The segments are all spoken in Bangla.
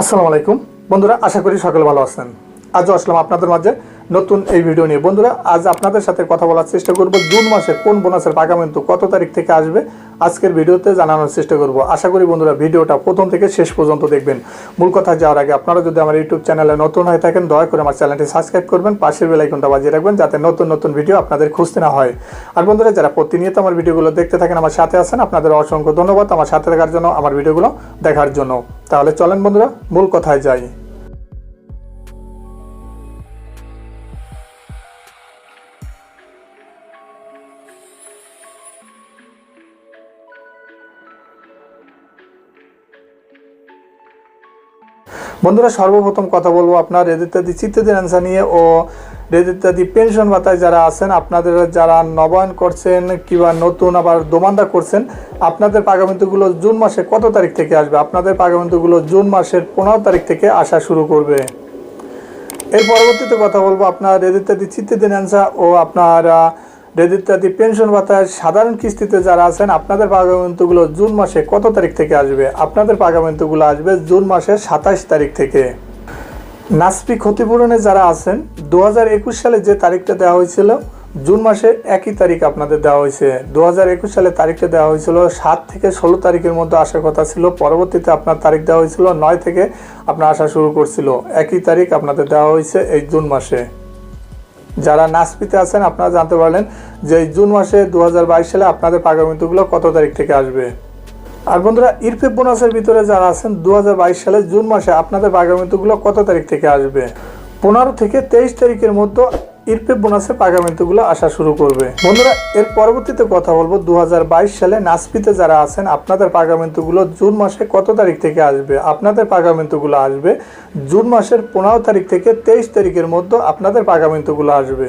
আসসালামু আলাইকুম। বন্ধুরা আশা করি সকলে ভালো আছেন। আজও আসলাম আপনাদের মাঝে নতুন এই ভিডিও নিয়ে। বন্ধুরা, আজ আপনাদের সাথে কথা বলার চেষ্টা করব, জুন মাসে কোন বোনাসের পাকামেন্টু কত তারিখ থেকে আসবে, আজকের ভিডিওতে জানানোর চেষ্টা করব। আশা করি বন্ধুরা ভিডিওটা প্রথম থেকে শেষ পর্যন্ত দেখবেন। মূল কথা যাওয়ার আগে আপনারা যদি আমার ইউটিউব চ্যানেলে নতুন হয়ে থাকেন, দয়া করে আমার চ্যানেলটি সাবস্ক্রাইব করবেন, পাশের বেল আইকনটা বাজিয়ে রাখবেন, যাতে নতুন নতুন ভিডিও আপনাদের খুঁজতে না হয়। আর বন্ধুরা, যারা প্রতিনিয়ত আমার ভিডিওগুলো দেখতে থাকেন, আমার সাথে আছেন, আপনাদের অসংখ্য ধন্যবাদ আমার সাথে থাকার জন্য, আমার ভিডিওগুলো দেখার জন্য। তাহলে চলেন বন্ধুরা, মূল কথায় যাই। বন্ধুরা, সর্বপ্রথম কথা বলব আপনার রেদিত্যাদি চিত্তদের অ্যান্সার নিয়ে ও রেদিত্যাদি পেনশন ভাতায় যারা আছেন, আপনাদের যারা নবায়ন করছেন কিংবা নতুন আবার দোমান্দা করছেন, আপনাদের পাগামিন্তুগুলো জুন মাসে কত তারিখ থেকে আসবে? আপনাদের পাগামিন্তুগুলো জুন মাসের পনেরো তারিখ থেকে আসা শুরু করবে। এর পরবর্তীতে কথা বলব আপনার রেদিত্যাদি চিত্তদিন অ্যান্সার ও আপনার রেদিত্যাদি পেনশন ভাতায় সাধারণ কিস্তিতে যারা আছেন, আপনাদের পাগামেন্টগুলো জুন মাসে কত তারিখ থেকে আসবে? আপনাদের পাগামেন্টগুলো আসবে জুন মাসের সাতাশ তারিখ থেকে। নাসপি ক্ষতিপূরণে যারা আছেন দু হাজার একুশ সালে যে তারিখটা দেওয়া হয়েছিল, জুন মাসে একই তারিখ আপনাদের দেওয়া হয়েছে। দু হাজার একুশ সালে তারিখটা দেওয়া হয়েছিল সাত থেকে ষোলো তারিখের মধ্যে আসার কথা ছিল। পরবর্তীতে আপনার তারিখ দেওয়া হয়েছিল নয় থেকে আপনার আসা শুরু করছিল। একই তারিখ আপনাদের দেওয়া হয়েছে এই জুন মাসে। যারা নাসপিতে আছেন, আপনারা জানতে পারলেন যে জুন মাসে দু হাজার বাইশ সালে আপনাদের পাগামিতুগুলো কত তারিখ থেকে আসবে। আর বন্ধুরা, ইরফে বোনাসের ভিতরে যারা আছেন দু হাজার বাইশ সালে জুন মাসে আপনাদের পাগামিতুগুলো কত তারিখ থেকে আসবে? পনেরো থেকে তেইশ তারিখের মধ্যে ইরফেব বোনাসের পাগামিতুগুলো আসা শুরু করবে। বন্ধুরা, এর পরবর্তীতে কথা বলব দু হাজার বাইশ সালে নাসপিতে যারা আছেন, আপনাদের পাগামিতুগুলো জুন মাসে কত তারিখ থেকে আসবে? আপনাদের পাগামিতুগুলো আসবে জুন মাসের পনেরো তারিখ থেকে তেইশ তারিখের মধ্যে আপনাদের পাগামিতুগুলো আসবে।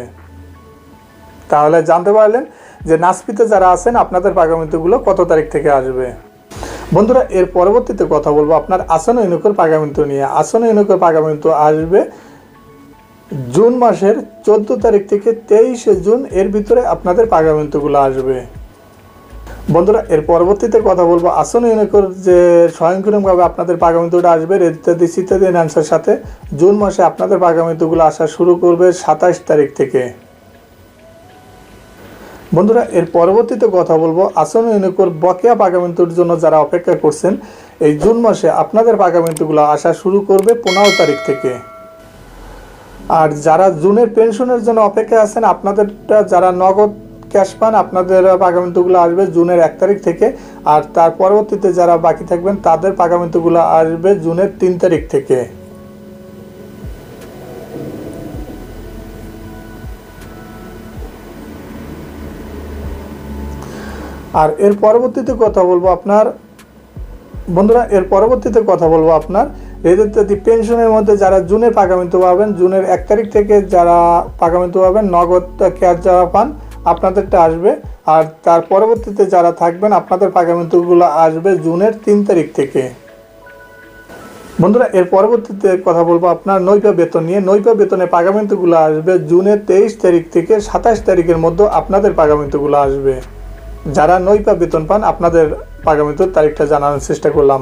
তাহলে জানতে পারলেন যে নাসপিতে যারা আছেন, আপনাদের পাগামিতুগুলো কত তারিখ থেকে আসবে। বন্ধুরা, এর পরবর্তীতে কথা বলব আপনার আসন ইনুকর পাগামিন্তু নিয়ে। আসন ইনুকর পাগামিন্তু আসবে জুন মাসের চোদ্দ তারিখ থেকে তেইশে জুন এর ভিতরে আপনাদের পাগামিন্তুগুলো আসবে। বন্ধুরা, এর পরবর্তীতে কথা বলব। আসন ইউনিকোর যে স্বয়ংক্রিয়ভাবে আপনাদের পাগামিতুটা আসবে ইত্যাদি ইত্যাদি অ্যান্সার সাথে জুন মাসে আপনাদের পাগামিতুগুলো আসা শুরু করবে সাতাশ তারিখ থেকে। বন্ধুরা, এর পরবর্তীতে কথা বলব। আসন ইউনিকোর বকেয়া পাগামিন্তুর জন্য যারা অপেক্ষা করছেন, এই জুন মাসে আপনাদের পাগামিন্তুগুলো আসা শুরু করবে পনেরো তারিখ থেকে। আর যারা জুনের পেনশনের জন্য অপেক্ষায় আছেন, আপনাদেরটা যারা নগদ ক্যাশ পান, আপনাদের পাগামিন্তুগুলো আসবে জুনের এক তারিখ থেকে। আর তার পরবর্তীতে যারা বাকি থাকবেন, তাদের পাগামিন্তুগুলো আসবে জুনের তিন তারিখ থেকে। আর এর পরবর্তীতে কথা বলব আপনার, বন্ধুরা, এর পরবর্তীতে কথা বলব আপনার। রেদিত্যাদি পেনশনের মধ্যে যারা জুনের পাকামিন্তু পাবেন জুনের এক তারিখ থেকে যারা পাকামিন্তু পাবেন নগদ ক্যাশ যারা পান, আপনাদেরটা আসবে। আর তার পরবর্তীতে যারা থাকবেন, আপনাদের পাকামিন্তুগুলো আসবে জুনের তিন তারিখ থেকে। বন্ধুরা, এর পরবর্তীতে কথা বলব আপনার নৈপা বেতন নিয়ে। নৈপা বেতনের পাগামিন্তুগুলো আসবে জুনের তেইশ তারিখ থেকে সাতাশ তারিখের মধ্যে আপনাদের পাগামিন্তুগুলো আসবে। যারা নৈপা বেতন পান, আপনাদের পাগামিতুর তারিখটা জানানোর চেষ্টা করলাম।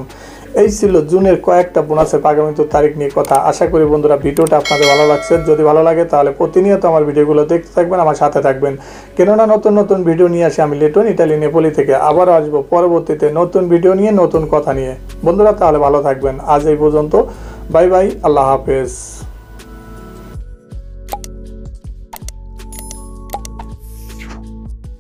এই ছিল জুনের কয়েকটা বোনাসের পাগামিতুর তারিখ নিয়ে কথা। আশা করি বন্ধুরা ভিডিওটা আপনাদের ভালো লাগছে। যদি ভালো লাগে তাহলে প্রতিনিয়ত আমার ভিডিওগুলো দেখতে থাকবেন, আমার সাথে থাকবেন। কেননা নতুন নতুন ভিডিও নিয়ে আসি আমি লেটন ইটালি নেপোলি থেকে। আবারও আসব পরবর্তীতে নতুন ভিডিও নিয়ে, নতুন কথা নিয়ে। বন্ধুরা তাহলে ভালো থাকবেন। আজ এই পর্যন্ত। বাই বাই, আল্লাহ হাফেজ।